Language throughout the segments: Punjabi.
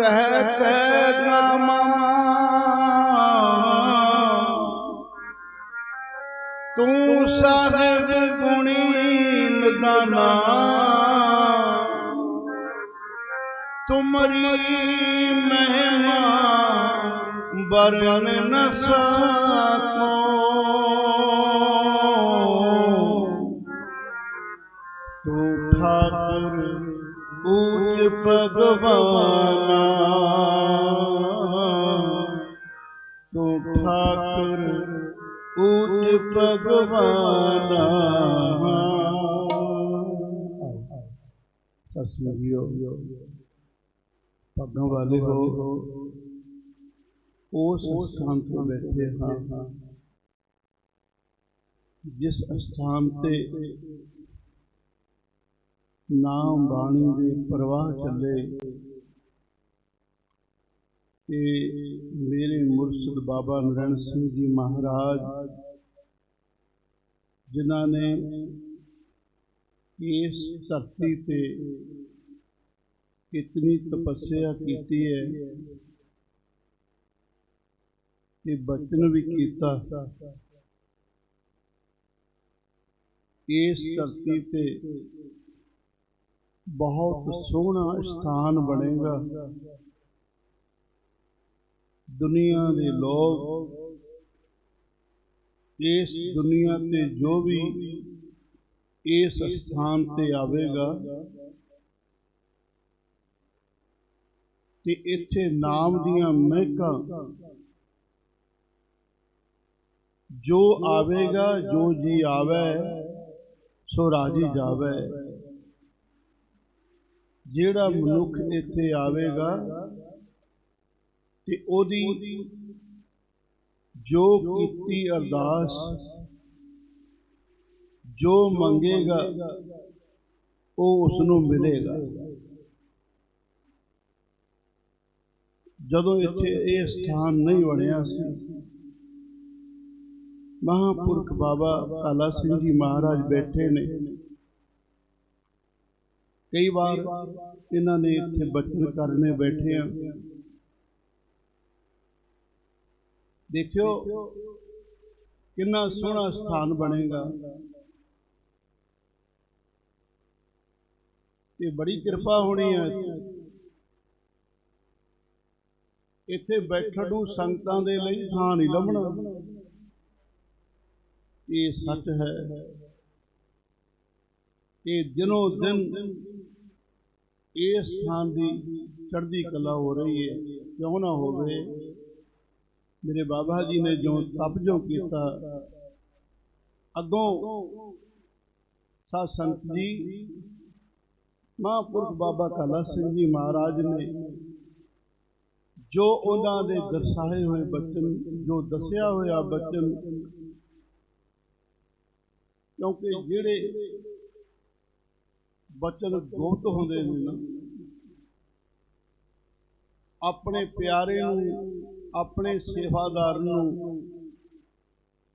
ਕਹਿ ਕਹਿ ਗਾਮਾ ਤੂੰ ਸਾਹਿਬ ਗੁਣੀ ਨਿਦਾਨਾ ਤੁਮਰੀ ਮਹਿਮਾ ਬਰਨ ਭਗਵਾਨਾ ਤੂੰ ਠਾਕੁਰ ਪੂਜ ਭਗਵਾਨਾ ਸਸੀ ਜੀਓ ਪੱਗਾਂ ਵਾਲੇ ਹੋ ਉਸ ਸਥਾਨ ਤੇ ਬੈਠੇ ਹਾਂ। ਜਿਸ ਸਥਾਨ ਤੇ ਨਾਮ ਬਾਣੀ ਦੇ ਪ੍ਰਵਾਹ ਚੱਲੇ। ਤੇ ਮੇਰੇ ਮੁਰਸ਼ਿਦ ਬਾਬਾ ਨਰਨ ਸਿੰਘ ਜੀ ਮਹਾਰਾਜ, ਜਿਨ੍ਹਾਂ ਨੇ ਇਸ ਧਰਤੀ ਤੇ ਕਿਤਨੀ ਤਪੱਸਿਆ ਕੀਤੀ ਹੈ ਕਿ ਬਚਨ ਵੀ ਕੀਤਾ। ਇਸ ਧਰਤੀ ਤੇ ਬਹੁਤ ਸੋਹਣਾ ਸਥਾਨ ਬਣੇਗਾ। ਦੁਨੀਆ ਦੇ ਲੋਕ ਇਸ ਦੁਨੀਆ ਤੇ ਜੋ ਵੀ ਇਸ ਸਥਾਨ ਤੇ ਆਵੇਗਾ ਕਿ ਇੱਥੇ ਨਾਮ ਦੀਆਂ ਮਹਿਕਾਂ ਜੋ ਆਵੇਗਾ ਜੋ ਜੀ ਆਵੇ ਸੋ ਰਾਜੀ ਜਾਵੇ। ਜਿਹੜਾ ਮਨੁੱਖ ਇੱਥੇ ਆਵੇਗਾ ਤੇ ਉਹਦੀ ਜੋ ਕੀਤੀ ਅਰਦਾਸ, ਜੋ ਮੰਗੇਗਾ, ਉਹ ਉਸ ਨੂੰ ਮਿਲੇਗਾ। ਜਦੋਂ ਇੱਥੇ ਇਹ ਸਥਾਨ ਨਹੀਂ ਬਣਿਆ ਸੀ, ਮਹਾਪੁਰਖ ਬਾਬਾ ਕਾਲਾ ਸਿੰਘ ਜੀ ਮਹਾਰਾਜ ਬੈਠੇ ਨੇ। ਕਈ ਵਾਰ ਇਹਨਾਂ ਨੇ ਇੱਥੇ ਬਚਨ ਕਰਨੇ ਬੈਠੇ ਆ। ਦੇਖਿਓ ਕਿੰਨਾ ਸੋਹਣਾ ਸਥਾਨ ਬਣੇਗਾ। ਇਹ ਬੜੀ ਕਿਰਪਾ ਹੋਣੀ ਹੈ ਇੱਥੇ ਬੈਠਣ ਨੂੰ ਸੰਗਤਾਂ ਦੇ ਲਈ ਥਾਂ ਨਹੀਂ ਲੱਭਣਾ। ਇਹ ਸੱਚ ਹੈ। ਇਹ ਦਿਨੋਂ ਦਿਨ ਇਸ ਸਥਾਨ ਦੀ ਚੜ੍ਹਦੀ ਕਲਾ ਹੋ ਰਹੀ ਹੈ। ਕਿਉਂ ਨਾ ਹੋਵੇ? ਮੇਰੇ ਬਾਬਾ ਜੀ ਨੇ ਜੋ ਤਪ ਜੋ ਕੀਤਾ, ਅੱਗੋਂ ਸਾਧ ਸੰਤ ਜੀ, ਮਹਾਂਪੁਰਖ ਬਾਬਾ ਕਾਲਾ ਸਿੰਘ ਜੀ ਮਹਾਰਾਜ ਨੇ ਜੋ ਉਹਨਾਂ ਦੇ ਦਰਸਾਏ ਹੋਏ ਬਚਨ, ਜੋ ਦੱਸਿਆ ਹੋਇਆ ਬਚਨ, ਕਿਉਂਕਿ ਜਿਹੜੇ ਬਚਨ ਗੁਪਤ ਹੁੰਦੇ ਨੇ ਨਾ। ਆਪਣੇ ਪਿਆਰੇ ਨੂੰ, ਆਪਣੇ ਸੇਵਾਦਾਰ ਨੂੰ,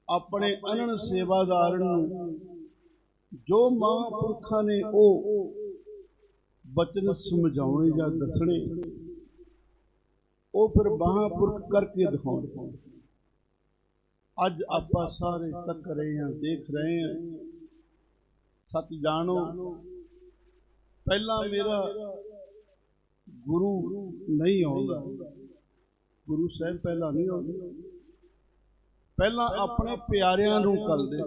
ਆਪਣੇ ਅਨਨ ਸੇਵਾਦਾਰ ਨੂੰ, ਜੋ ਮਹਾਂਪੁਰਖਾਂ ਨੇ ਉਹ ਬਚਨ ਸਮਝਾਉਣੇ ਜਾਂ ਦੱਸਣੇ, ਉਹ ਫਿਰ ਮਹਾਂਪੁਰਖ ਕਰਕੇ ਦਿਖਾਉਣ। ਅੱਜ ਆਪਾਂ ਸਾਰੇ ਤੱਕ ਰਹੇ ਹਾਂ, ਦੇਖ ਰਹੇ ਹਾਂ। ਸੱਚ ਜਾਣੋ ਪਹਿਲਾਂ ਮੇਰਾ ਗੁਰੂ ਨਹੀਂ ਆਉਂਦਾ। ਗੁਰੂ ਸਾਹਿਬ ਪਹਿਲਾਂ ਨਹੀਂ ਆਉਂਦੇ। ਪਹਿਲਾਂ ਆਪਣੇ ਪਿਆਰਿਆਂ ਨੂੰ ਕਲਦੇ।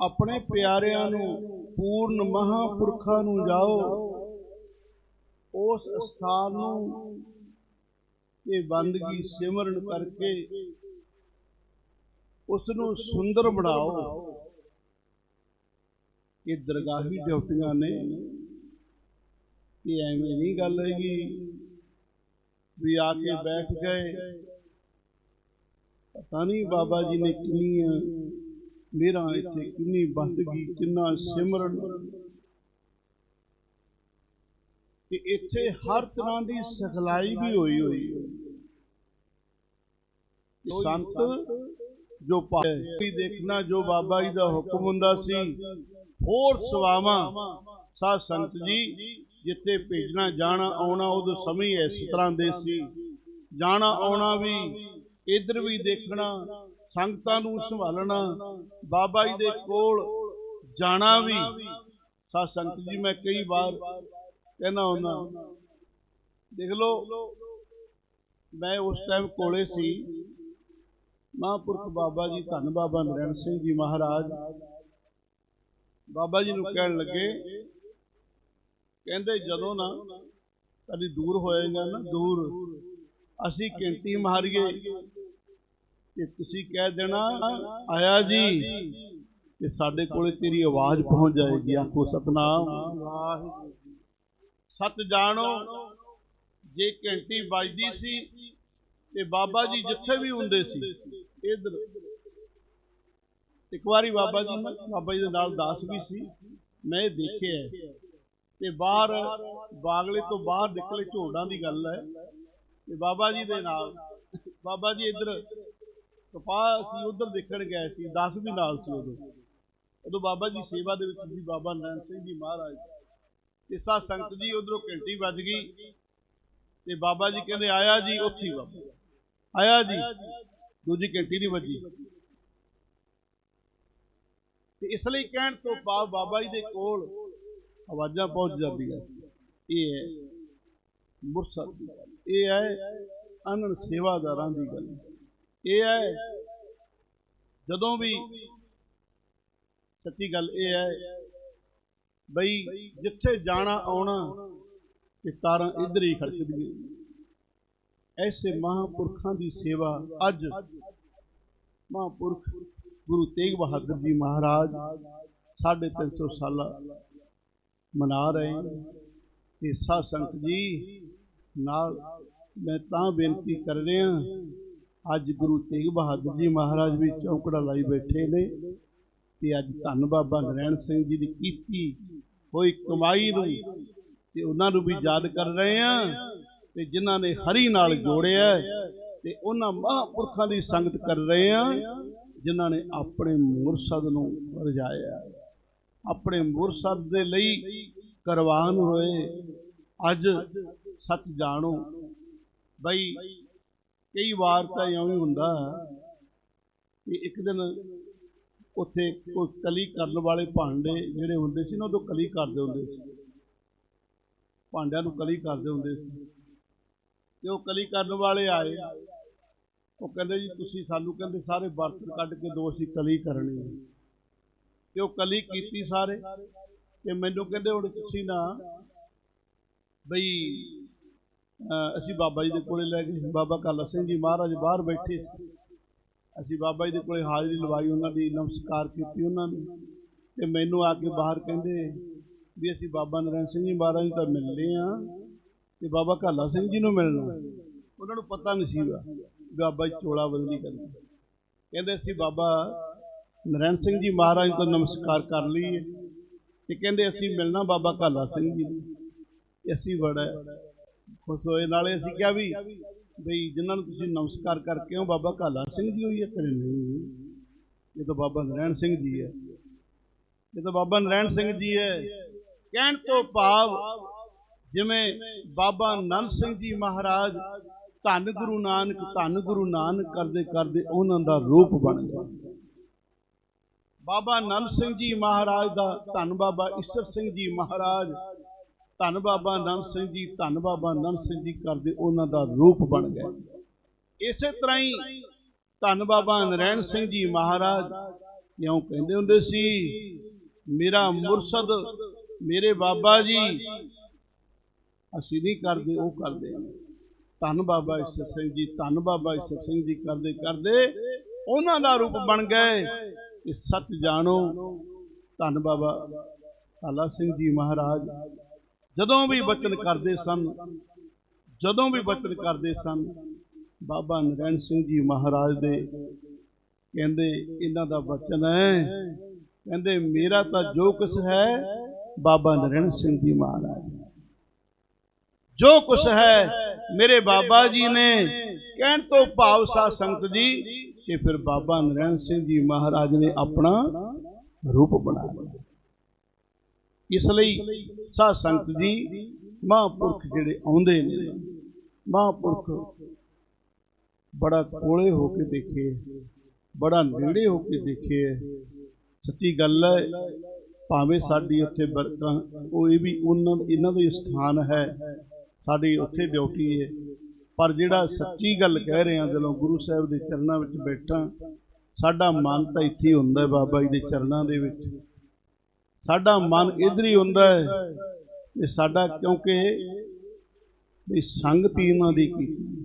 ਆਪਣੇ ਪਿਆਰਿਆਂ ਨੂੰ ਪੂਰਨ ਮਹਾਪੁਰਖਾਂ ਨੂੰ ਜਾਓ। ਉਸ ਸਥਾਨ ਨੂੰ ਇਹ ਬੰਦਗੀ ਸਿਮਰਨ ਕਰਕੇ ਉਸ ਨੂੰ ਸੁੰਦਰ ਬਣਾਓ। ਇਹ ਦਰਗਾਹੀ ਡਿਊਟੀਆਂ ਨੇ। ਇਹ ਐਵੇਂ ਨਹੀਂ ਗੱਲ ਹੈਗੀ ਵੀ ਆ ਕੇ ਬੈਠ ਗਏ। ਪਤਾ ਨਹੀਂ ਬਾਬਾ ਜੀ ਨੇ ਕਿੰਨੀਆਂ ਮੇਰਾ ਇੱਥੇ ਕਿੰਨੀ ਬੰਦਗੀ ਕਿੰਨਾ ਸਿਮਰਨ। ਕਿ ਇੱਥੇ ਹਰ ਤਰ੍ਹਾਂ ਦੀ ਸਿਖਲਾਈ ਵੀ ਹੋਈ ਹੋਈ। ਹੈ ਸੰਤ ਜੋ ਪਾਈ ਦੇਖਣਾ ਜੋ ਬਾਬਾ ਜੀ ਦਾ ਹੁਕਮ ਹੁੰਦਾ ਸੀ ਹੋਰ ਸਵਾਵਾਂ ਸਾਧ ਸੰਤ ਜੀ ਜਿੱਥੇ ਭੇਜਣਾ ਜਾਣਾ ਆਉਣਾ ਉਦੋਂ ਸਮੇਂ ਇਸ ਤਰ੍ਹਾਂ ਦੇ ਸੀ। ਜਾਣਾ ਆਉਣਾ ਵੀ ਇਧਰ ਵੀ ਦੇਖਣਾ ਸੰਗਤਾਂ ਨੂੰ ਸੰਭਾਲਣਾ ਬਾਬਾ ਜੀ ਦੇ ਕੋਲ ਜਾਣਾ ਵੀ। ਸਾਧ ਸੰਗਤ ਜੀ ਮੈਂ ਕਈ ਵਾਰ ਕਹਿਣਾ ਹੁੰਦਾ ਦੇਖ ਲਓ ਮੈਂ ਉਸ ਟਾਈਮ ਕੋਲੇ ਸੀ। ਮਹਾਂਪੁਰਖ ਬਾਬਾ ਜੀ ਧੰਨ ਬਾਬਾ ਨਰੈਣ ਸਿੰਘ ਜੀ ਮਹਾਰਾਜ। ਬਾਬਾ ਜੀ ਨੂੰ ਕਹਿਣ ਲੱਗੇ, ਕਹਿੰਦੇ ਜਦੋਂ ਨਾ ਕਦੀ ਦੂਰ ਹੋਏਗਾ ਨਾ, ਦੂਰ, ਅਸੀਂ ਕਿੰਤੀ ਮਾਰੀਏ ਤੇ ਤੁਸੀਂ ਕਹਿ ਦੇਣਾ, ਆਇਆ ਜੀ ਤੇ ਸਾਡੇ ਕੋਲੇ ਤੇਰੀ ਆਵਾਜ਼ ਪਹੁੰਚ ਜਾਏਗੀ, ਆਖੋ ਸਤਨਾਮ। ਵਾਹਿਗੁਰੂ ਸਤ ਜਾਣੋ, ਜੇ ਘੰਟੀ ਵੱਜਦੀ ਸੀ ਤੇ ਬਾਬਾ ਜੀ ਜਿੱਥੇ ਵੀ ਹੁੰਦੇ ਸੀ, ਇਧਰ ਇੱਕ ਵਾਰੀ ਬਾਬਾ ਜੀ ਬਾਬਾ ਜੀ ਦੇ ਨਾਲ ਦਾਸ ਵੀ ਸੀ, ਮੈਂ ਇਹ ਦੇਖਿਆ ਤੇ ਬਾਹਰ, ਬਾਗਲੇ ਤੋਂ ਬਾਹਰ ਨਿਕਲੇ ਝੋੜਾਂ ਦੀ ਗੱਲ ਹੈ। ਤੇ ਬਾਬਾ ਜੀ ਦੇ ਨਾਲ, ਬਾਬਾ ਜੀ ਇੱਧਰ ਕਪਾਹ ਸੀ ਉਧਰ ਦੇਖਣ ਗਏ ਸੀ, ਦਾਸ ਵੀ ਨਾਲ ਸੀ ਉਦੋਂ। ਉਦੋਂ ਬਾਬਾ ਜੀ ਸੇਵਾ ਦੇ ਵਿੱਚ ਸੀ, ਬਾਬਾ ਨਾਨਕ ਸਿੰਘ ਜੀ ਮਹਾਰਾਜ। ਤੇ ਸਾ ਸੰਗਤ ਜੀ ਉਧਰੋਂ ਘੰਟੀ ਵੱਜ ਗਈ। ਤੇ ਬਾਬਾ ਜੀ ਕਹਿੰਦੇ, ਆਇਆ ਜੀ ਉੱਥੇ ਬਾਬਾ। ਆਇਆ ਜੀ। ਦੂਜੀ ਘੰਟੀ ਨਹੀਂ ਵੱਜੀ। ਤੇ ਇਸ ਲਈ ਕਹਿਣ ਤੋਂ ਬਾਅਦ ਬਾਬਾ ਜੀ ਦੇ ਕੋਲ ਆਵਾਜ਼ਾਂ ਪਹੁੰਚ ਜਾਂਦੀਆਂ। ਇਹ ਹੈ ਮੁਰਸਦ ਦੀ ਗੱਲ। ਇਹ ਹੈ ਅਨਨ ਸੇਵਾਦਾਰਾਂ ਦੀ ਗੱਲ। ਇਹ ਹੈ ਜਦੋਂ ਵੀ ਸੱਚੀ ਗੱਲ ਇਹ ਹੈ ਬਈ ਜਿੱਥੇ ਜਾਣਾ ਆਉਣਾ ਤੇ ਤਾਰਾਂ ਇੱਧਰ ਹੀ ਖੜਕਦੀਆਂ ਐਸੇ ਮਹਾਪੁਰਖਾਂ ਦੀ ਸੇਵਾ ਅੱਜ ਮਹਾਪੁਰਖ ਗੁਰੂ ਤੇਗ ਬਹਾਦਰ ਜੀ ਮਹਾਰਾਜ 350 ਸਾਲਾ ਮਨਾ ਰਹੇ ਤੇ ਸਾਧ ਸੰਗਤ ਜੀ, ਨਾਲ ਮੈਂ ਤਾਂ ਬੇਨਤੀ ਕਰ ਰਿਹਾ ਅੱਜ ਗੁਰੂ ਤੇਗ ਬਹਾਦਰ ਜੀ ਮਹਾਰਾਜ ਵੀ ਚੌਕੜਾ ਲਾਈ ਬੈਠੇ ਨੇ ਤੇ ਅੱਜ ਧੰਨ ਬਾਬਾ ਨਰੈਣ ਸਿੰਘ ਜੀ ਦੀ ਕੀਤੀ ਹੋਈ ਕਮਾਈ ਨੂੰ ਤੇ ਉਹਨਾਂ ਨੂੰ ਵੀ ਯਾਦ ਕਰ ਰਹੇ ਆ ਤੇ ਜਿਨ੍ਹਾਂ ਨੇ ਹਰੀ ਨਾਲ ਜੋੜਿਆ ਤੇ ਉਹਨਾਂ ਮਹਾਂਪੁਰਖਾਂ ਦੀ ਸੰਗਤ ਕਰ ਰਹੇ ਆ ਜਿਨ੍ਹਾਂ ਨੇ ਆਪਣੇ ਮੁਰਸ਼ਦ ਨੂੰ ਰਜਾਇਆ ਆਪਣੇ ਮੁਰਸ਼ਦ ਦੇ ਲਈ ਕਰਵਾਨ ਹੋਏ। ਅੱਜ ਸੱਚ ਜਾਣੋ, ਬਈ ਕਈ ਵਾਰ ਤਾਂ ਇਉਂ ਹੀ ਹੁੰਦਾ ਕਿ ਇੱਕ ਦਿਨ ਉੱਥੇ ਕੋਈ ਕਲੀ ਕਰਨ ਵਾਲੇ ਭਾਂਡੇ ਜਿਹੜੇ ਹੁੰਦੇ ਸੀ ਨਾ, ਉਦੋਂ ਕਲੀ ਕਰਦੇ ਹੁੰਦੇ ਸੀ। ਭਾਂਡਿਆਂ ਨੂੰ ਕਲੀ ਕਰਦੇ ਹੁੰਦੇ ਸੀ। ਤੇ ਉਹ ਕਲੀ ਕਰਨ ਵਾਲੇ ਆਏ। ਉਹ ਕਹਿੰਦੇ ਜੀ, ਤੁਸੀਂ ਸਾਨੂੰ ਕਹਿੰਦੇ ਸਾਰੇ ਬਰਤਨ ਕੱਢ ਕੇ ਦੋ ਅਸੀਂ ਕਲੀ ਕਰਨੀ ਹੈ। ਤੇ ਉਹ ਕਲੀ ਕੀਤੀ ਸਾਰੇ, ਤੇ ਮੈਨੂੰ ਕਹਿੰਦੇ ਹੁਣ ਤੁਸੀਂ ਨਾ ਬਈ ਅਸੀਂ ਬਾਬਾ ਜੀ ਦੇ ਕੋਲੇ ਲੈ ਗਏ। ਬਾਬਾ ਕਾਲਾ ਸਿੰਘ ਜੀ ਮਹਾਰਾਜ ਬਾਹਰ ਬੈਠੇ ਸੀ। ਅਸੀਂ ਬਾਬਾ ਜੀ ਦੇ ਕੋਲੇ ਹਾਜ਼ਰੀ ਲਵਾਈ ਉਹਨਾਂ ਦੀ, ਨਮਸਕਾਰ ਕੀਤੀ ਉਹਨਾਂ ਨੂੰ। ਤੇ ਮੈਨੂੰ ਆ ਕੇ ਬਾਹਰ ਕਹਿੰਦੇ ਵੀ ਅਸੀਂ ਬਾਬਾ ਨਰਨ ਸਿੰਘ ਜੀ ਮਹਾਰਾਜ ਨੂੰ ਤਾਂ ਮਿਲਦੇ ਆ ਤੇ ਬਾਬਾ ਕਾਲਾ ਸਿੰਘ ਜੀ ਨੂੰ ਮਿਲਣਾ। ਉਹਨਾਂ ਨੂੰ ਪਤਾ ਨਹੀਂ ਸੀਗਾ ਬਾਬਾ ਜੀ ਚੋਲਾ ਬਦਲੀ ਕਰਦੇ। ਕਹਿੰਦੇ ਅਸੀਂ ਬਾਬਾ ਨਰਨ ਸਿੰਘ ਜੀ ਮਹਾਰਾਜ ਤੋਂ ਨਮਸਕਾਰ ਕਰ ਲਈਏ ਤੇ ਕਹਿੰਦੇ ਅਸੀਂ ਮਿਲਣਾ ਬਾਬਾ ਕਾਲਾ ਸਿੰਘ ਜੀ ਨੂੰ। ਅਸੀਂ ਬੜਾ ਖੁਸ਼ ਹੋਏ। ਨਾਲੇ ਅਸੀਂ ਕਿਹਾ ਵੀ ਬਈ ਜਿਨ੍ਹਾਂ ਨੂੰ ਤੁਸੀਂ ਨਮਸਕਾਰ ਕਰਕੇ ਹੋ, ਬਾਬਾ ਕਾਲਾ ਸਿੰਘ ਜੀ ਹੋਈ ਹੈ ਕਰੇ ਨਹੀਂ। ਇਹ ਤਾਂ ਬਾਬਾ ਨਰੈਣ ਸਿੰਘ ਜੀ ਹੈ। ਇਹ ਤਾਂ ਬਾਬਾ ਨਰੈਣ ਸਿੰਘ ਜੀ ਹੈ। ਕਹਿਣ ਤੋਂ ਭਾਵ ਜਿਵੇਂ ਬਾਬਾ ਨੰਦ ਸਿੰਘ ਜੀ ਮਹਾਰਾਜ ਧੰਨ ਗੁਰੂ ਨਾਨਕ, ਧੰਨ ਗੁਰੂ ਨਾਨਕ ਕਰਦੇ ਕਰਦੇ ਉਹਨਾਂ ਦਾ ਰੂਪ ਬਣ ਗਿਆ। ਬਾਬਾ ਨੰਦ ਸਿੰਘ ਜੀ ਮਹਾਰਾਜ ਦਾ ਧੰਨ ਬਾਬਾ ਈਸ਼ਰ ਸਿੰਘ ਜੀ ਮਹਾਰਾਜ, ਧੰਨ ਬਾਬਾ ਨੰਦ ਸਿੰਘ ਜੀ, ਧੰਨ ਬਾਬਾ ਨੰਦ ਸਿੰਘ ਜੀ ਕਰਦੇ ਉਹਨਾਂ ਦਾ ਰੂਪ ਬਣ ਗਿਆ। ਇਸੇ ਤਰ੍ਹਾਂ ਹੀ ਧੰਨ ਬਾਬਾ ਨਰੈਣ ਸਿੰਘ ਜੀ ਮਹਾਰਾਜ ਕਿਉਂ ਕਹਿੰਦੇ ਹੁੰਦੇ ਸੀ, ਮੇਰਾ ਮੁਰਸ਼ਦ, ਮੇਰੇ ਬਾਬਾ ਜੀ, ਅਸੀਂ ਨਹੀਂ ਕਰਦੇ, ਉਹ ਕਰਦੇ ਧੰਨ ਬਾਬਾ ਈਸ਼ਰ ਸਿੰਘ ਜੀ, ਧੰਨ ਬਾਬਾ ਈਸ਼ਰ ਸਿੰਘ ਜੀ ਕਰਦੇ ਕਰਦੇ ਉਹਨਾਂ ਦਾ ਰੂਪ ਬਣ ਗਏ ਕਿ ਸੱਚ ਜਾਣੋ। ਧੰਨ ਬਾਬਾ ਕਾਲਾ ਸਿੰਘ ਜੀ ਮਹਾਰਾਜ, ਜਦੋਂ ਵੀ ਬਚਨ ਕਰਦੇ ਸਨ, ਜਦੋਂ ਵੀ ਬਚਨ ਕਰਦੇ ਸਨ, ਬਾਬਾ ਨਰੈਣ ਸਿੰਘ ਜੀ ਮਹਾਰਾਜ ਦੇ ਕਹਿੰਦੇ, ਇਹਨਾਂ ਦਾ ਬਚਨ ਹੈ। ਕਹਿੰਦੇ, ਮੇਰਾ ਤਾਂ ਜੋ ਕੁਛ ਹੈ, ਬਾਬਾ ਨਰੈਣ ਸਿੰਘ ਜੀ ਮਹਾਰਾਜ ਜੋ ਕੁਛ ਹੈ ਮੇਰੇ ਬਾਬਾ ਜੀ ਨੇ ਕਹਿਣ ਤੋਂ ਭਾਵ ਸਾ ਸੰਗਤ ਜੀ ਕਿ ਫਿਰ ਬਾਬਾ ਨਰੈਣ ਸਿੰਘ ਜੀ ਮਹਾਰਾਜ ਨੇ ਆਪਣਾ ਰੂਪ ਬਣਾ ਲਿਆ ਇਸ ਲਈ ਸਾਧ ਸੰਗਤ ਜੀ ਮਹਾਂਪੁਰਖ ਜਿਹੜੇ ਆਉਂਦੇ ਨੇ, ਮਹਾਂਪੁਰਖ ਬੜਾ ਕੋਲੇ ਹੋ ਕੇ ਦੇਖੇ, ਬੜਾ ਨੇੜੇ ਹੋ ਕੇ ਦੇਖੇ। ਸੱਚੀ ਗੱਲ ਹੈ, ਭਾਵੇਂ ਸਾਡੀ ਉੱਥੇ ਬਰਕਾਂ ਉਹ ਇਹ ਵੀ ਉਹਨਾਂ, ਇਹਨਾਂ ਦਾ ਹੀ ਸਥਾਨ ਹੈ ਸਾਡੀ ਉੱਥੇ ਡਿਊਟੀ ਹੈ ਪਰ ਜਿਹੜਾ ਸੱਚੀ ਗੱਲ ਕਹਿ ਰਹੇ ਆ ਦਿਲੋਂ ਗੁਰੂ ਸਾਹਿਬ ਦੇ ਚਰਨਾਂ ਵਿੱਚ ਬੈਠਾ, ਸਾਡਾ ਮਨ ਤਾਂ ਇੱਥੇ ਹੁੰਦਾ ਬਾਬਾ ਜੀ ਦੇ ਚਰਨਾਂ ਦੇ ਵਿੱਚ। ਸਾਡਾ ਮਨ ਇਧਰ ਹੀ ਹੁੰਦਾ ਹੈ ਇਹ ਸਾਡਾ ਕਿਉਂਕਿ ਵੀ ਸੰਗਤ ਇਹਨਾਂ ਦੀ ਕੀਤੀ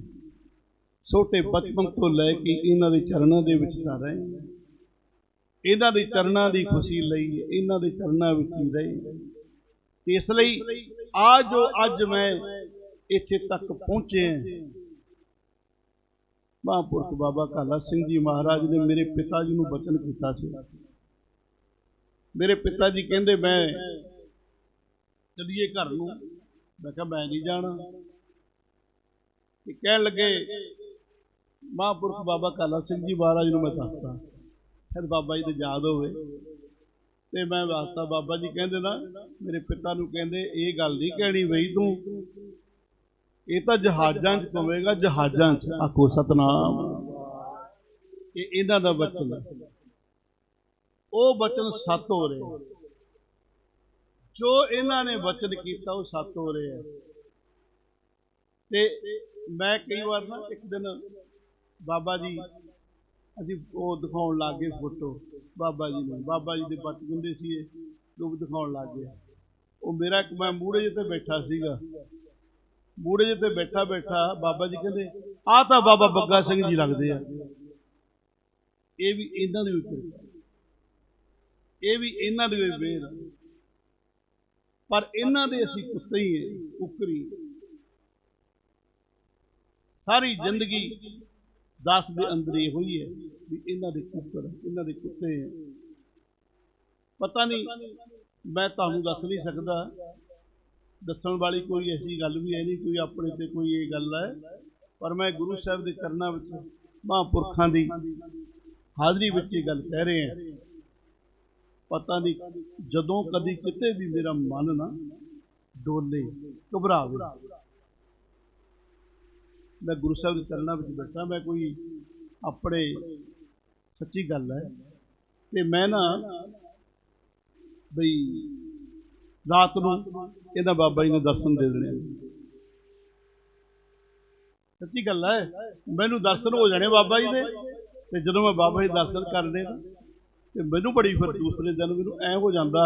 ਛੋਟੇ ਬਚਪਨ ਤੋਂ ਲੈ ਕੇ ਇਹਨਾਂ ਦੇ ਚਰਨਾਂ ਦੇ ਵਿੱਚ ਤਾਂ ਰਹੇ ਇਹਨਾਂ ਦੇ ਚਰਨਾਂ ਦੀ ਖੁਸ਼ੀ ਲਈ, ਇਹਨਾਂ ਦੇ ਚਰਨਾਂ ਵਿੱਚ ਹੀ ਰਹੇ ਇਸ ਲਈ ਆ ਜੋ ਅੱਜ ਮੈਂ ਇੱਥੇ ਤੱਕ ਪਹੁੰਚੇ ਮਹਾਂਪੁਰਖ ਬਾਬਾ ਕਾਲਾ ਸਿੰਘ ਜੀ ਮਹਾਰਾਜ ਨੇ ਮੇਰੇ ਪਿਤਾ ਜੀ ਨੂੰ ਬਚਨ ਕੀਤਾ ਸੀ। ਮੇਰੇ ਪਿਤਾ ਜੀ ਕਹਿੰਦੇ, ਮੈਂ ਚਲੀਏ ਘਰ ਨੂੰ। ਮੈਂ ਕਿਹਾ, ਮੈਂ ਨਹੀਂ ਜਾਣਾ। ਤੇ ਕਹਿਣ ਲੱਗੇ, ਮਹਾਂਪੁਰਖ ਬਾਬਾ ਕਾਲਾ ਸਿੰਘ ਜੀ ਮਹਾਰਾਜ ਨੂੰ ਮੈਂ ਦੱਸਦਾ। ਫਿਰ ਬਾਬਾ ਜੀ ਤੇ ਯਾਦ ਹੋਵੇ। ਤੇ ਮੈਂ ਵਾਸਤਾ ਬਾਬਾ ਜੀ ਕਹਿੰਦੇ ਨਾ, ਮੇਰੇ ਪਿਤਾ ਨੂੰ ਕਹਿੰਦੇ, ਇਹ ਗੱਲ ਨਹੀਂ ਕਹਿਣੀ ਬਈ ਤੂੰ। ਇਹ ਤਾਂ ਜਹਾਜ਼ਾਂ 'ਚ ਪਵੇਗਾ, ਜਹਾਜ਼ਾਂ 'ਚ। ਆਖੋ ਸਤਨਾਮ। ਇਹ ਇਹਨਾਂ ਦਾ ਬਚਨ ਹੈ। ਉਹ ਬਚਨ ਸੱਤ ਹੋ ਰਹੇ ਜੋ ਇਹਨਾਂ ਨੇ ਬਚਨ ਕੀਤਾ, ਉਹ ਸੱਤ ਹੋ ਰਹੇ ਹੈ। ਤੇ ਮੈਂ ਕਈ ਵਾਰ ਨਾ ਇੱਕ ਦਿਨ ਬਾਬਾ ਜੀ ਅਸੀਂ ਉਹ ਦਿਖਾਉਣ ਲੱਗ ਗਏ ਫੋਟੋ। ਬਾਬਾ ਜੀ ਨੂੰ। ਬਾਬਾ ਜੀ ਦੇ ਬੱਚ ਗੁੰਦੇ ਸੀ ਇਹ। ਲੋਕ ਦਿਖਾਉਣ ਲੱਗ ਗਏ। ਉਹ ਮੇਰਾ ਇੱਕ ਮੈਂ ਮੂੜੇ ਜਿੱਤੇ ਬੈਠਾ ਸੀਗਾ। ਮੂੜੇ ਜਿੱਤੇ ਬੈਠਾ ਬੈਠਾ ਬਾਬਾ ਜੀ ਕਹਿੰਦੇ ਆਹ ਤਾਂ ਬਾਬਾ ਬੱਗਾ ਸਿੰਘ ਜੀ ਲੱਗਦੇ ਆ। ਇਹ ਵੀ ਇਹਨਾਂ ਦੇ ਵੀ ਕਿਰਪਾ ਇਹ ਵੀ ਇਹਨਾਂ ਦੇ ਵੀ ਵੇਰ ਪਰ ਇਹਨਾਂ ਦੇ ਅਸੀਂ ਕੁੱਤੇ ਹੀ ਹਾਂ, ਸਾਰੀ ਜ਼ਿੰਦਗੀ ਦਸ ਦੇ ਅੰਦਰ ਹੀ ਹੋਈ ਹੈ ਵੀ ਇਹਨਾਂ ਦੇ ਕੁੱਕਰ ਇਹਨਾਂ ਦੇ ਕੁੱਤੇ ਪਤਾ ਨਹੀਂ, ਮੈਂ ਤੁਹਾਨੂੰ ਦੱਸ ਨਹੀਂ ਸਕਦਾ। ਦੱਸਣ ਵਾਲੀ ਕੋਈ ਐਸੀ ਗੱਲ ਵੀ ਹੈ ਨਹੀਂ, ਕੋਈ ਆਪਣੇ ਤੇ ਕੋਈ ਇਹ ਗੱਲ ਹੈ। ਪਰ ਮੈਂ ਗੁਰੂ ਸਾਹਿਬ ਦੇ ਚਰਨਾਂ ਵਿੱਚ, ਮਹਾਂਪੁਰਖਾਂ ਦੀ ਹਾਜ਼ਰੀ ਵਿੱਚ ਇਹ ਗੱਲ ਕਹਿ ਰਹੇ ਹਾਂ। ਪਤਾ ਨਹੀਂ ਜਦੋਂ ਕਦੀ ਕਿਤੇ ਵੀ ਮੇਰਾ ਮਨ ਨਾ ਡੋਲੇ, ਘਬਰਾਵੇ। ਮੈਂ ਗੁਰੂ ਸਾਹਿਬ ਦੇ ਚਰਨਾਂ ਵਿੱਚ ਬੈਠਾ, ਮੈਂ ਕੋਈ ਆਪਣੇ ਸੱਚੀ ਗੱਲ ਹੈ। ਤੇ ਮੈਂ ਨਾ ਬਈ ਰਾਤ ਨੂੰ ਇਹਦਾ ਬਾਬਾ ਜੀ ਨੂੰ ਦਰਸ਼ਨ ਦੇ ਦੇਣੇ ਸੱਚੀ ਗੱਲ ਹੈ, ਮੈਨੂੰ ਦਰਸ਼ਨ ਹੋ ਜਾਣੇ ਬਾਬਾ ਜੀ ਦੇ। ਤੇ ਜਦੋਂ ਮੈਂ ਬਾਬਾ ਜੀ ਦਰਸ਼ਨ ਕਰਦੇ ਨਾ, ਤੇ ਮੈਨੂੰ ਬੜੀ ਫਿਰ ਦੂਸਰੇ ਦਿਨ ਮੈਨੂੰ ਐ ਹੋ ਜਾਂਦਾ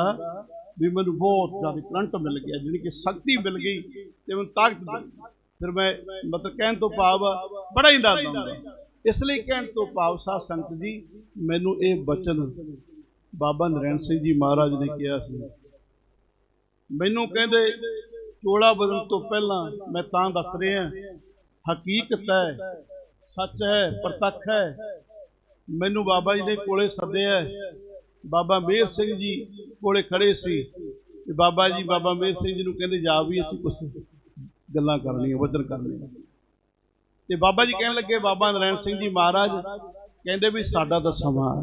ਵੀ ਮੈਨੂੰ ਬਹੁਤ ਜ਼ਿਆਦਾ ਕਰੰਟ ਮਿਲ ਗਿਆ ਜਿਹੜੀ ਕਿ ਸ਼ਕਤੀ ਮਿਲ ਗਈ ਤੇ ਮੈਨੂੰ ਤਾਕਤ ਮਿਲ ਗਈ। ਫਿਰ ਮੈਂ ਮਤਲਬ ਕਹਿਣ ਤੋਂ ਭਾਵ ਬੜਾ ਹੀ ਡਰਦਾ ਹੁੰਦਾ ਇਸ ਲਈ ਕਹਿਣ ਤੋਂ ਭਾਵ ਸਾਧ ਸੰਗਤ ਜੀ, ਮੈਨੂੰ ਇਹ ਬਚਨ ਬਾਬਾ ਨਰੈਣ ਸਿੰਘ ਜੀ ਮਹਾਰਾਜ ਨੇ ਕਿਹਾ ਸੀ। ਮੈਨੂੰ ਕਹਿੰਦੇ, ਚੋਲਾ ਬਦਲਣ ਤੋਂ ਪਹਿਲਾਂ ਮੈਂ ਤਾਂ ਦੱਸ ਰਿਹਾ ਹਕੀਕਤ ਹੈ, ਸੱਚ ਹੈ, ਪ੍ਰਤੱਖ ਹੈ। ਮੈਨੂੰ ਬਾਬਾ ਜੀ ਦੇ ਕੋਲੇ ਸੱਦਿਆ ਬਾਬਾ ਮੇਰ ਸਿੰਘ ਜੀ ਕੋਲੇ ਖੜੇ ਸੀ। ਤੇ ਬਾਬਾ ਜੀ, ਬਾਬਾ ਮੇਰ ਸਿੰਘ ਜੀ ਨੂੰ ਕਹਿੰਦੇ, ਜਾ ਵੀ ਅਸੀਂ ਕੁਛ ਗੱਲਾਂ ਕਰਨੀਆਂ, ਵਚਨ ਕਰਨੇ ਤੇ ਬਾਬਾ ਜੀ ਕਹਿਣ ਲੱਗੇ, ਬਾਬਾ ਨਰੈਣ ਸਿੰਘ ਜੀ ਮਹਾਰਾਜ, ਕਹਿੰਦੇ ਵੀ ਸਾਡਾ ਤਾਂ ਸਮਾਂ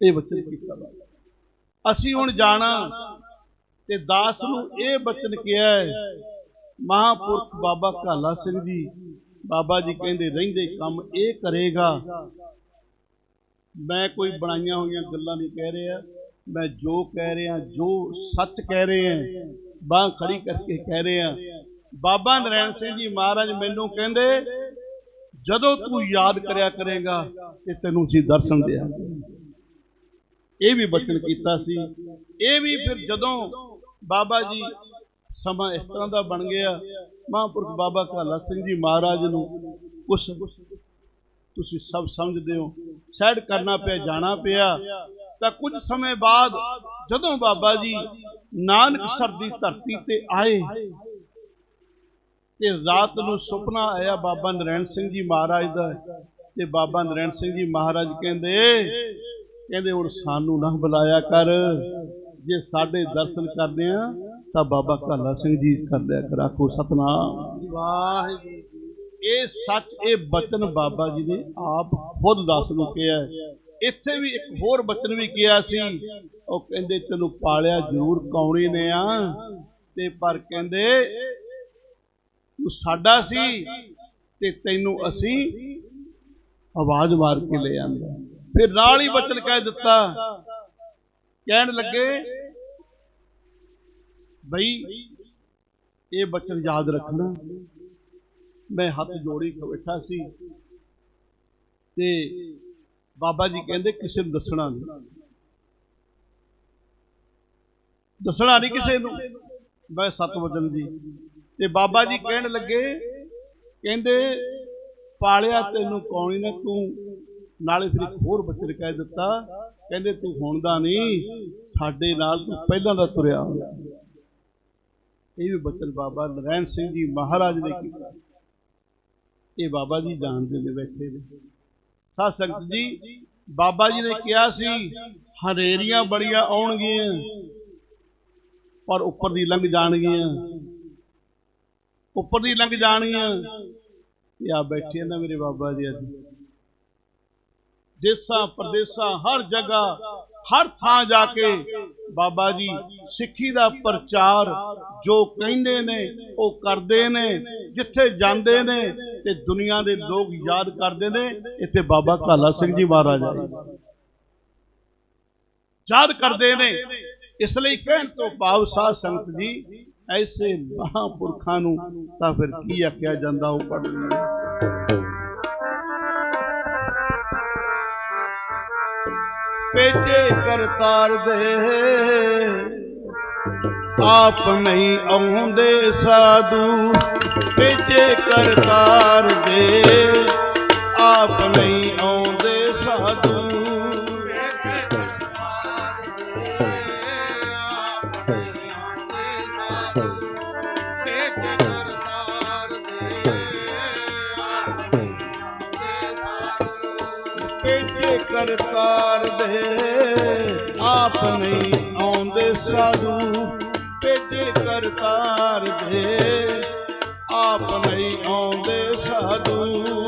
ਇਹ ਵਚਨ ਕੀਤਾ ਅਸੀਂ ਹੁਣ ਜਾਣਾ ਤੇ ਦਾਸ ਨੂੰ ਇਹ ਬਚਨ ਕਿਹਾ ਹੈ, ਮਹਾਂਪੁਰਖ ਬਾਬਾ ਕਾਲਾ ਸਿੰਘ ਜੀ, ਬਾਬਾ ਜੀ ਕਹਿੰਦੇ, ਰਹਿੰਦੇ ਕੰਮ ਇਹ ਕਰੇਗਾ। ਮੈਂ ਕੋਈ ਬਣਾਈਆਂ ਹੋਈਆਂ ਗੱਲਾਂ ਨਹੀਂ ਕਹਿ ਰਿਹਾ। ਮੈਂ ਜੋ ਕਹਿ ਰਿਹਾ, ਜੋ ਸੱਚ ਕਹਿ ਰਹੇ ਹਾਂ ਬਾਹ ਖੜੀ ਕਰਕੇ ਕਹਿ ਰਹੇ ਹਾਂ ਬਾਬਾ ਨਰੈਣ ਸਿੰਘ ਜੀ ਮਹਾਰਾਜ ਮੈਨੂੰ ਕਹਿੰਦੇ, ਜਦੋਂ ਤੂੰ ਯਾਦ ਕਰਿਆ ਕਰੇਗਾ ਤੇ ਤੈਨੂੰ ਜੀ ਦਰਸ਼ਨ ਦਿਆਂਗੇ। ਇਹ ਵੀ ਬਚਨ ਕੀਤਾ ਸੀ। ਇਹ ਵੀ ਫਿਰ ਜਦੋਂ ਬਾਬਾ ਜੀ ਸਮਾਂ ਇਸ ਤਰ੍ਹਾਂ ਦਾ ਬਣ ਗਿਆ, ਮਹਾਂਪੁਰਖ ਬਾਬਾ ਕਾਲਾ ਸਿੰਘ ਜੀ ਮਹਾਰਾਜ ਨੂੰ ਕੁਛ ਤੁਸੀਂ ਸਭ ਸਮਝਦੇ ਹੋ। ਸੈਡ ਕਰਨਾ ਪਿਆ, ਜਾਣਾ ਪਿਆ, ਤਾਂ ਕੁਝ ਸਮੇਂ ਬਾਅਦ ਜਦੋਂ ਬਾਬਾ ਜੀ ਨਾਨਕ ਸਰ ਦੀ ਧਰਤੀ ਤੇ ਆਏ। ਤੇ ਰਾਤ ਨੂੰ ਸੁਪਨਾ ਆਇਆ ਬਾਬਾ ਨਰੈਣ ਸਿੰਘ ਜੀ ਮਹਾਰਾਜ ਦਾ। ਤੇ ਬਾਬਾ ਨਰੈਣ ਸਿੰਘ ਜੀ ਮਹਾਰਾਜ ਕਹਿੰਦੇ ਕਹਿੰਦੇ ਹੁਣ ਸਾਨੂੰ ਨਾ ਬੁਲਾਇਆ ਕਰ। ਜੇ ਸਾਡੇ ਦਰਸ਼ਨ ਕਰਦੇ ਆ ਤਾਂ ਬਾਬਾ ਕਾਲਾ ਸਿੰਘ ਜੀ ਕਰਦਿਆ ਕਰ। ਆਖੋ ਸਤਨਾਮ। ਵਾਹਿਗੁਰੂ ਇਹ ਸੱਚ ਇਹ ਬਚਨ ਬਾਬਾ ਜੀ ਨੇ ਆਪ ਖੁਦ ਦੱਸ ਨੂੰ ਕਿਹਾ। ਇੱਥੇ ਵੀ ਇੱਕ ਹੋਰ ਬਚਨ ਵੀ ਕਿਹਾ ਸੀ, ਉਹ ਕਹਿੰਦੇ, ਤੈਨੂੰ ਪਾਲਿਆ ਜ਼ਰੂਰ ਕੌਣੀ ਨੇ ਆ। ਤੇ ਪਰ ਕਹਿੰਦੇ, ਤੂੰ ਸਾਡਾ ਸੀ ਤੇ ਤੈਨੂੰ ਅਸੀਂ ਆਵਾਜ਼ ਮਾਰ ਕੇ ਲੈ ਆਂਦਾ। ਫਿਰ ਨਾਲ ਹੀ ਬਚਨ ਕਹਿ ਦਿੱਤਾ, ਕਹਿਣ ਲੱਗੇ, ਬਈ, ਇਹ ਬਚਨ ਯਾਦ ਰੱਖਣਾ। ਮੈਂ ਹੱਥ ਜੋੜੀ ਕੇ ਬੈਠਾ ਸੀ ਤੇ ਬਾਬਾ ਜੀ ਕਹਿੰਦੇ ਕਿਸੇ ਨੂੰ ਦੱਸਣਾ ਨਹੀਂ। ਦੱਸਣਾ ਨਹੀਂ ਕਿਸੇ ਨੂੰ। ਮੈਂ ਸਤ ਵਚਨ ਜੀ। ਤੇ ਬਾਬਾ ਜੀ ਕਹਿਣ ਲੱਗੇ, ਕਹਿੰਦੇ, ਪਾਲਿਆ ਤੈਨੂੰ ਕੌਣੀ ਨੇ ਤੂੰ, ਨਾਲੇ ਫਿਰ ਇੱਕ ਹੋਰ ਬਚਨ ਕਹਿ ਦਿੱਤਾ, ਕਹਿੰਦੇ ਤੂੰ ਹੁਣ ਦਾ ਨਹੀਂ, ਸਾਡੇ ਨਾਲ ਤੂੰ ਪਹਿਲਾਂ ਦਾ ਤੁਰਿਆ ਹੋਇਆ ਇਹ ਵੀ ਬਚਨ ਬਾਬਾ ਨਰੈਣ ਸਿੰਘ ਜੀ ਮਹਾਰਾਜ ਨੇ ਕੀਤਾ। ਇਹ ਬਾਬਾ ਜੀ ਜਾਣਦੇ ਨੇ ਬੈਠੇ ਨੇ। ਸਾਧ ਸੰਗਤ ਜੀ, ਬਾਬਾ ਜੀ ਨੇ ਕਿਹਾ ਸੀ, ਹਨੇਰੀਆਂ ਬੜੀਆਂ ਆਉਣਗੀਆਂ, ਪਰ ਉੱਪਰ ਦੀ ਲੰਘ ਜਾਣਗੀਆਂ। ਉੱਪਰ ਦੀ ਲੰਘ ਜਾਣਗੀਆਂ। ਇਹ ਆ ਬੈਠੇ ਨਾ ਮੇਰੇ ਬਾਬਾ ਜੀ ਅੱਜ। ਦੇਸਾਂ, ਪ੍ਰਦੇਸਾਂ, ਹਰ ਜਗ੍ਹਾ, ਹਰ ਥਾਂ ਜਾ ਕੇ ਬਾਬਾ ਜੀ ਸਿੱਖੀ ਦਾ ਪ੍ਰਚਾਰ ਜੋ ਕਹਿੰਦੇ ਨੇ, ਉਹ ਕਰਦੇ ਨੇ, ਜਿੱਥੇ ਜਾਂਦੇ ਨੇ ਤੇ ਦੁਨੀਆ ਦੇ ਲੋਕ ਯਾਦ ਕਰਦੇ ਨੇ, ਇੱਥੇ ਬਾਬਾ ਕਾਲਾ ਸਿੰਘ ਜੀ ਮਹਾਰਾਜ ਆਏ। ਯਾਦ ਕਰਦੇ ਨੇ। ਇਸ ਲਈ ਕਹਿਣ ਤੋਂ ਭਾਵ ਸਾਧ ਸੰਗਤ ਜੀ, ਐਸੇ ਮਹਾਂਪੁਰਖਾਂ ਨੂੰ ਤਾਂ ਫਿਰ ਕੀ ਆਖਿਆ ਜਾਂਦਾ ਉਹ ਪੜ੍ਹ ਲਈਏ ਪੇਟੇ ਕਰਤਾਰ ਦੇ, ਆਪ ਨਹੀਂ ਆਉਂਦੇ ਸਾਧੂ। ਪੇਟੇ ਕਰਤਾਰ ਦੇ। ਆਪ ਨਹੀਂ ਆਉਂਦੇ ਸਾਧੂ। ਪੇਟੇ ਕਰਤਾਰ ਦੇ। ਆਪ ਨਹੀਂ ਆਉਂਦੇ ਸਾਧੂ। ਪੇਟੇ ਕਰਤਾਰ ਦੇ। ਆਪ ਨਹੀਂ ਆਉਂਦੇ ਸਾਧੂ।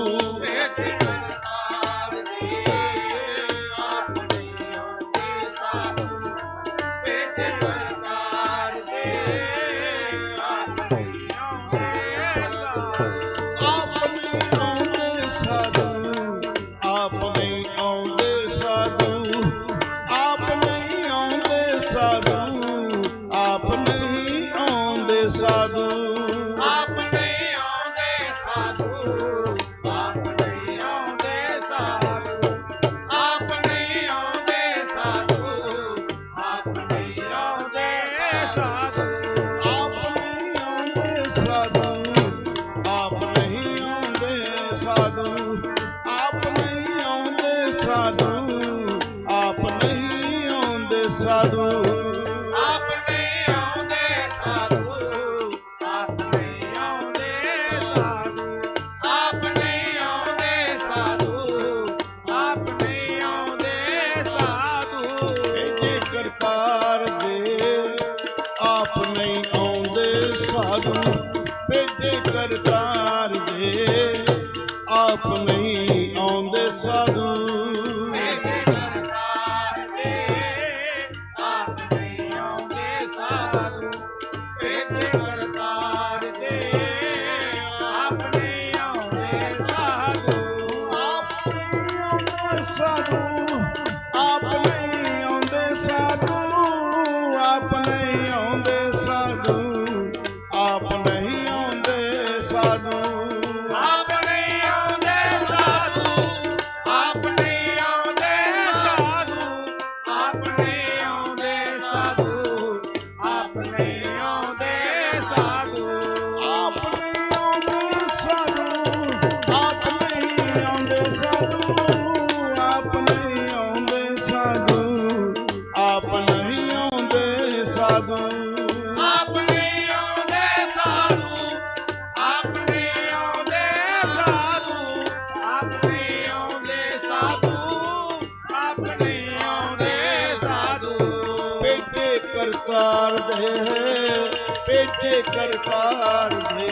ਕਰਤਾਰ ਦੇ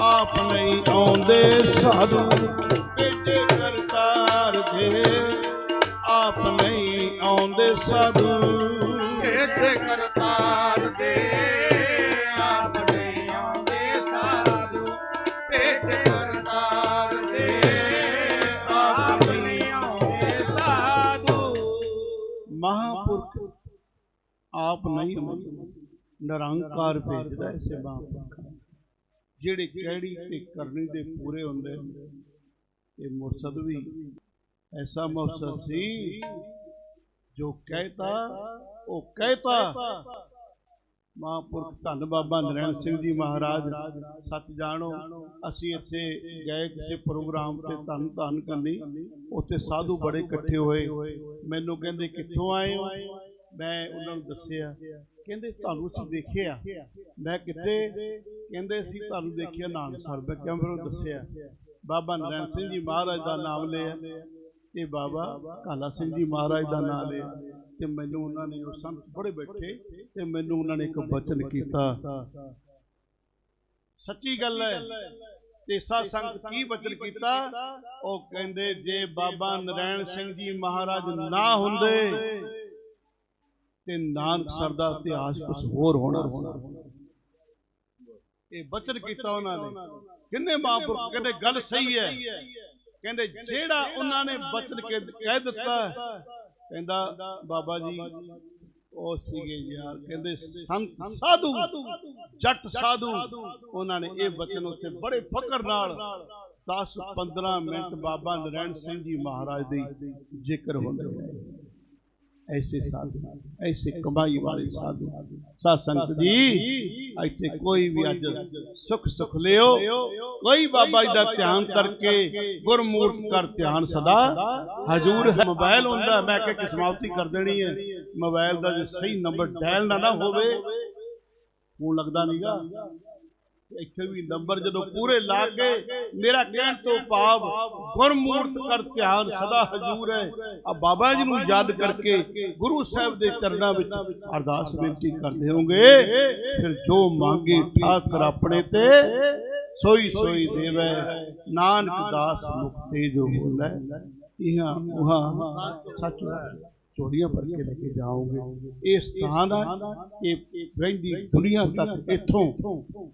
ਆਪ ਨਹੀਂ ਆਉਂਦੇ ਸਾਧੂ। ਪੇਟੇ ਕਰਤਾਰ ਦੇ ਆਪ ਨਹੀਂ ਆਉਂਦੇ ਸਾਧੂ। ਇੱਥੇ ਕਰਤਾਰ ਦੇ ਆਪਣੇ ਆਉਂਦੇ ਸਾਧੂ। ਇੱਥੇ ਕਰਤਾਰ ਦੇ ਆਪਣੇ ਆਉਂਦੇ ਸਾਧੂ। ਮਹਾਪੁਰਖ ਆਪ ਨਹੀਂ ਆਉਂਦੇ। ਨਿਰੰਕਾਰ ਭੇਜਦਾ ਇਸੇ ਮਹਾਂਪੁਰਖ ਜਿਹੜੇ ਕਿਹੜੀ ਤੇ ਕਰਨੀ ਦੇ ਪੂਰੇ ਹੁੰਦੇ, ਇਹ ਮੁਰਸ਼ਦ ਵੀ ਐਸਾ ਮੁਰਸ਼ਦ ਸੀ ਜੋ ਕਹਿਤਾ, ਉਹ ਕਹਿਤਾ। ਮਹਾਂਪੁਰਖ ਧੰਨ ਬਾਬਾ ਨਰੈਣ ਸਿੰਘ ਜੀ ਮਹਾਰਾਜ, ਸੱਚ ਜਾਣੋ, ਅਸੀਂ ਇੱਥੇ ਗਏ ਕਿਸੇ ਪ੍ਰੋਗਰਾਮ ਤੇ ਧੰਨ ਧੰਨ ਕਰਨੀ ਉੱਥੇ ਸਾਧੂ ਬੜੇ ਇਕੱਠੇ ਹੋਏ। ਮੈਨੂੰ ਕਹਿੰਦੇ, ਕਿੱਥੋਂ ਆਏ ਹੋ? ਮੈਂ ਉਹਨਾਂ ਨੂੰ ਦੱਸਿਆ ਕਹਿੰਦੇ ਤੁਹਾਨੂੰ ਅਸੀਂ ਦੇਖਿਆ। ਮੈਂ ਕਿੱਥੇ ਕਹਿੰਦੇ ਅਸੀਂ ਤੁਹਾਨੂੰ ਦੇਖਿਆ ਨਾਨਕਸਰ ਮੈਂ ਕਿਹਾ ਫਿਰ ਦੱਸਿਆ। ਬਾਬਾ ਨਰੈਣ ਸਿੰਘ ਜੀ ਮਹਾਰਾਜ ਦਾ ਨਾਮ ਲਿਆ ਤੇ ਬਾਬਾ ਕਾਲਾ ਸਿੰਘ ਜੀ ਮਹਾਰਾਜ ਦਾ ਨਾਮ ਲਿਆ ਤੇ ਮੈਨੂੰ ਉਹਨਾਂ ਨੇ ਉਹ ਸੰਤ ਬੜੇ ਬੈਠੇ ਤੇ ਮੈਨੂੰ ਉਹਨਾਂ ਨੇ ਇੱਕ ਬਚਨ ਕੀਤਾ। ਸੱਚੀ ਗੱਲ ਹੈ। ਤੇ ਸਾ ਸੰਗਤ ਕੀ ਬਚਨ ਕੀਤਾ? ਉਹ ਕਹਿੰਦੇ, ਜੇ ਬਾਬਾ ਨਰੈਣ ਸਿੰਘ ਜੀ ਮਹਾਰਾਜ ਨਾ ਹੁੰਦੇ ਤੇ ਨਾਨਕ ਦਾ ਇਤਿਹਾਸ ਕੁਝ ਹੋਰ ਹੋਣਾ ਇਹ ਬਚਨ ਕੀਤਾ ਉਹਨਾਂ ਨੇ। ਕਿੰਨੇ ਮਹਾਂਪੁਰਖ ਕਹਿੰਦੇ ਗੱਲ ਸਹੀ ਹੈ। ਕਹਿੰਦੇ ਜਿਹੜਾ ਉਹਨਾਂ ਨੇ ਬਚਨ ਕਹਿ ਦਿੱਤਾ ਕਹਿੰਦਾ ਬਾਬਾ ਜੀ, ਉਹ ਸੀਗੇ ਯਾਰ, ਕਹਿੰਦੇ ਸੰਤ ਸਾਧੂ, ਜੱਟ ਸਾਧੂ। ਉਹਨਾਂ ਨੇ ਇਹ ਬਚਨ ਉੱਤੇ ਬੜੇ ਫਕਰ ਨਾਲ 10 15 ਮਿੰਟ ਬਾਬਾ ਨਰੈਣ ਸਿੰਘ ਜੀ ਮਹਾਰਾਜ ਦੀ ਜ਼ਿਕਰ ਹੁੰਦੇ। ਰਹੇ ਐਸੇ ਸਾਧੂ ਐਸੇ ਕਮਾਈ ਵਾਲੇ ਸਾਧੂ ਸਾਧ ਸੰਗਤ ਜੀ ਇੱਥੇ ਕੋਈ ਵੀ ਅੱਜ ਸੁਖ ਸੁਖ ਲਿਓ ਕੋਈ ਬਾਬਾ ਜੀ ਦਾ ਧਿਆਨ ਕਰਕੇ ਗੁਰਮੂਰਤ ਕਰ ਧਿਆਨ ਸਦਾ ਹਜੂਰ ਹੈ ਮੋਬਾਈਲ ਹੁੰਦਾ ਮੈਂ ਕਿ ਕਿ ਸਮਾਪਤੀ ਕਰ ਦੇਣੀ ਹੈ ਮੋਬਾਈਲ ਦਾ ਜੇ ਸਹੀ ਨੰਬਰ ਡਾਇਲ ਨਾ ਨਾ ਹੋਵੇ ਫੋਨ ਲੱਗਦਾ ਨਹੀਂਗਾ ਇੱਥੇ ਵੀ ਨੰਬਰ ਜਦੋਂ ਪੂਰੇ ਲਾ ਕੇ ਮੇਰਾ ਕਹਿਣ ਤੋਂ ਭਾਵ ਗੁਰਮੂਰਤ ਕਰ ਧਿਆਨ ਸਦਾ ਹਜੂਰ ਹੈ। ਆ ਬਾਬਾ ਜੀ ਨੂੰ ਯਾਦ ਕਰਕੇ ਗੁਰੂ ਸਾਹਿਬ ਦੇ ਚਰਨਾਂ ਵਿੱਚ ਅਰਦਾਸ ਬੇਨਤੀ ਕਰਦੇ ਹੋਗੇ ਫਿਰ ਜੋ ਮੰਗੇ ਠਾਕਰ ਆਪਣੇ ਤੇ, ਸੋਈ ਸੋਈ ਦੇਵੈ। ਨਾਨਕ ਦਾਸ ਮੁਕਤੇ ਜੋ ਬੋਲੇ। ਇਹਾਂ ਉਹਾਂ ਸੱਚ ਚੋੜੀਆਂ ਭਰ ਕੇ ਲੈ ਕੇ ਜਾਓਗੇ। ਇਹ ਸਥਾਨ ਹੈ ਇਹ ਰਹਿੰਦੀ ਦੁਨੀਆ ਤੱਕ ਇੱਥੋਂ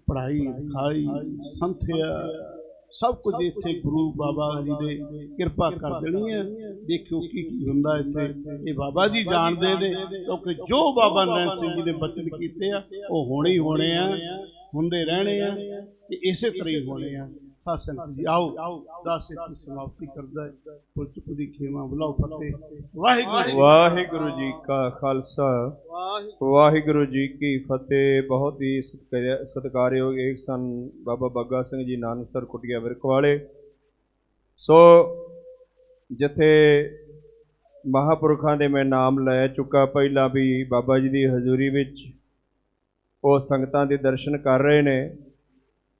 ਪੜ੍ਹਾਈ ਲਿਖਾਈ ਸੰਥਿਆ, ਸਭ ਕੁਝ ਇੱਥੇ ਗੁਰੂ ਬਾਬਾ ਜੀ ਦੇ ਕਿਰਪਾ ਕਰ ਦੇਣੀ ਹੈ। ਦੇਖਿਓ ਕੀ ਕੀ ਹੁੰਦਾ ਇੱਥੇ। ਇਹ ਬਾਬਾ ਜੀ ਜਾਣਦੇ ਨੇ, ਕਿਉਂਕਿ ਜੋ ਬਾਬਾ ਨਰੈਣ ਸਿੰਘ ਜੀ ਦੇ ਬਚਨ ਕੀਤੇ ਆ, ਉਹ ਹੋਣੇ ਹੀ ਹੋਣੇ ਆ, ਹੁੰਦੇ ਰਹਿਣੇ ਆ ਤੇ ਇਸੇ ਤਰ੍ਹਾਂ ਹੀ ਹੋਣੇ ਆ। ਸੰਗਤ ਜੀ ਆਓ ਦਾਸ ਇੱਥੇ ਸਮਾਪਤੀ ਕਰਦਾ ਹੈ। ਫੁੱਲ ਚੁੱਕ ਦੀ ਖੇਮਾ ਬੁਲਾਓ ਫਤਿਹ। ਵਾਹਿਗੁਰੂ। ਵਾਹਿਗੁਰੂ ਜੀ ਕਾ ਖਾਲਸਾ। ਵਾਹਿਗੁਰੂ। ਜੀ ਕੀ ਫਤਿਹ। ਬਹੁਤ ਹੀ ਸਤਿਕਾਰ- ਸਤਿਕਾਰਯੋਗ ਇੱਕ ਸਨ ਬਾਬਾ ਬੱਗਾ ਸਿੰਘ ਜੀ ਨਾਨਕਸਰ ਕੁਟਿਆ ਵਿਰਕ ਵਾਲੇ। ਸੋ ਜਿੱਥੇ ਮਹਾਪੁਰਖਾਂ ਦੇ ਮੈਂ ਨਾਮ ਲੈ ਚੁੱਕਾ ਪਹਿਲਾਂ ਵੀ ਬਾਬਾ ਜੀ ਦੀ ਹਜ਼ੂਰੀ ਵਿੱਚ ਉਹ ਸੰਗਤਾਂ ਦੇ ਦਰਸ਼ਨ ਕਰ ਰਹੇ ਨੇ।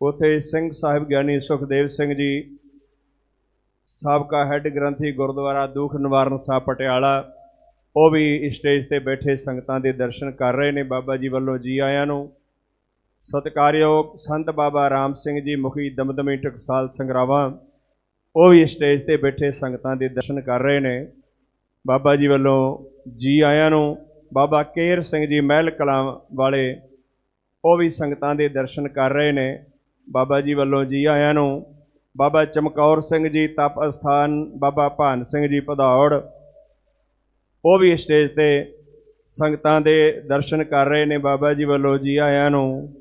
ਉਥੇ ਸਿੰਘ ਸਾਹਿਬ ਗਿਆਨੀ ਸੁਖਦੇਵ ਸਿੰਘ ਜੀ, ਸਾਬਕਾ ਹੈੱਡ ਗ੍ਰੰਥੀ ਗੁਰਦੁਆਰਾ ਦੁੱਖ ਨਿਵਾਰਨ ਸਾਹਿਬ ਪਟਿਆਲਾ, ਉਹ ਵੀ ਸਟੇਜ ਤੇ ਬੈਠੇ ਸੰਗਤਾਂ ਦੇ ਦਰਸ਼ਨ ਕਰ ਰਹੇ ਨੇ। ਬਾਬਾ ਜੀ ਵੱਲੋਂ ਜੀ ਆਇਆਂ ਨੂੰ ਸਤਿਕਾਰਯੋਗ ਸੰਤ ਬਾਬਾ ਰਾਮ ਸਿੰਘ ਜੀ, ਮੁਖੀ ਦਮਦਮੀ ਟਕਸਾਲ ਸੰਗਰਾਵਾਂ, ਉਹ ਵੀ ਸਟੇਜ ਤੇ ਬੈਠੇ ਸੰਗਤਾਂ ਦੇ ਦਰਸ਼ਨ ਕਰ ਰਹੇ ਨੇ। ਬਾਬਾ ਜੀ ਵੱਲੋਂ ਜੀ ਆਇਆਂ ਨੂੰ ਬਾਬਾ ਕੇਰ ਸਿੰਘ ਜੀ ਮਹਿਲ ਕਲਾਂ ਵਾਲੇ, ਉਹ ਵੀ ਸੰਗਤਾਂ ਦੇ ਦਰਸ਼ਨ ਕਰ ਰਹੇ ਨੇ। ਬਾਬਾ ਜੀ ਵੱਲੋਂ ਜੀ ਆਇਆਂ ਨੂੰ ਬਾਬਾ ਚਮਕੌਰ ਸਿੰਘ ਜੀ ਤਪ ਅਸਥਾਨ, ਬਾਬਾ ਭਾਨ ਸਿੰਘ ਜੀ ਭਦੌੜ। ਉਹ ਵੀ ਸਟੇਜ ਤੇ ਸੰਗਤਾਂ ਦੇ ਦਰਸ਼ਨ ਕਰ ਰਹੇ ਨੇ ਬਾਬਾ ਜੀ ਵੱਲੋਂ ਜੀ ਆਇਆਂ ਨੂੰ।